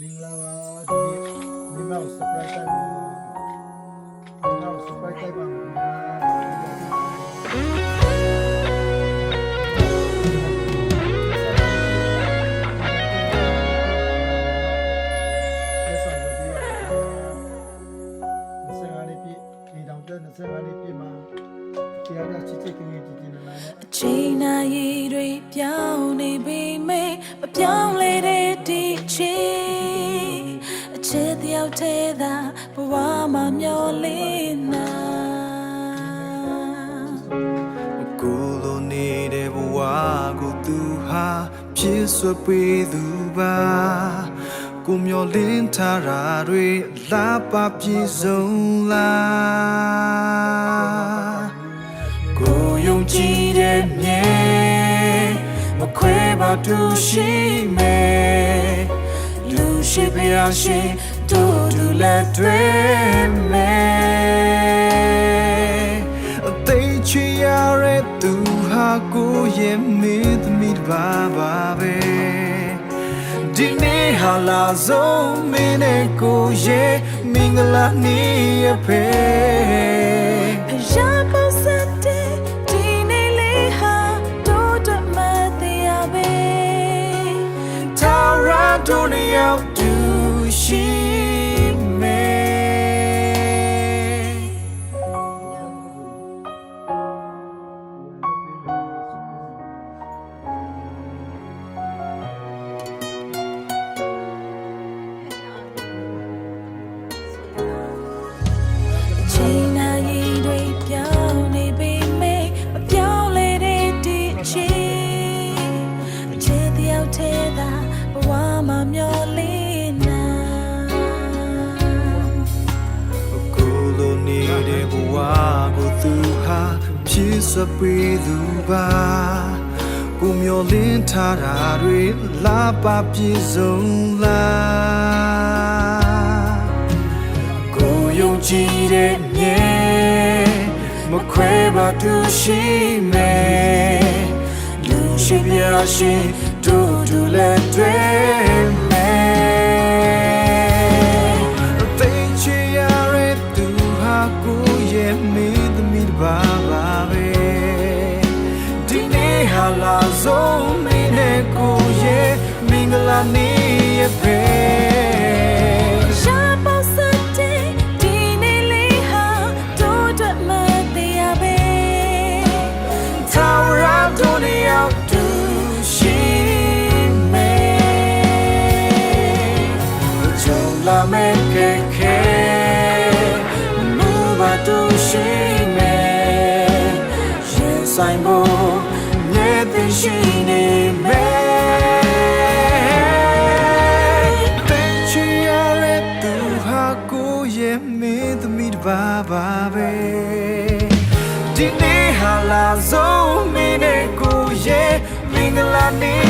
မင်္ဂလာပါဒီနေ့မိမောက်စပရိုက်တိုင်းမှာမိမောက်စပရိုက်တိုင်းမှာလက်ဆောင်ကိုဒီ25နှစ်ပြည့်ဒီတောင်တက်25နှစ်ပြည့်မှာတရားကချစ်ချစ်ခင်ခင်ကြည်ကြည်နာနာနဲ့အချိန်နာရီတွေပြောင်းနေပေမဲ့မပြောင်းလဲတဲ့ဒီချီအ ချစ်တယောက်တည်းသာဘဝမှာမျောလင်းနာကိုလိုနေတဲ့ဘဝကိုသူဟာဖြစ်ဆွပေးသူပါကိုမျောလင်းထားတာတွေလာပါပြေဆုံးလားကိုယုံကြည်တဲ့မြဲမခွဲပါသူရှိမယ်လူရှိပြရရှိတို့တူ လက်တွေမယ်အသိချီရတဲ့သူဟာကိုရဲ့မေသမီးတစ်ပါးပါပဲဒီနေ့ဟာလာဆုံးမင်းနဲ့ကိုရဲ့မင်္ဂလာနေ့ရဖေဖယားပေါစတဲ့ဒီနေ့လေးဟာတို့တမတရားပဲထာဝရတို့နှစ်ယောက် ဖြစ်စပေးသူပါကိုမျောလင်းထားတာတွေလာပါပြေဆုံးလားကိုယုံကြည်တဲ့မြဲမခွဲပါသူရှိမယ်လူရှိပြရှိတို့တူလက်တွေ မင်္ဂလာနေ့ရဲ့ ရဲ့မင်းသမီးတစ်ပါးပါပဲဒီနေ့ဟာလာဆုံးမင်းနဲ့ကိုရဲ့မင်္ဂလာနေ့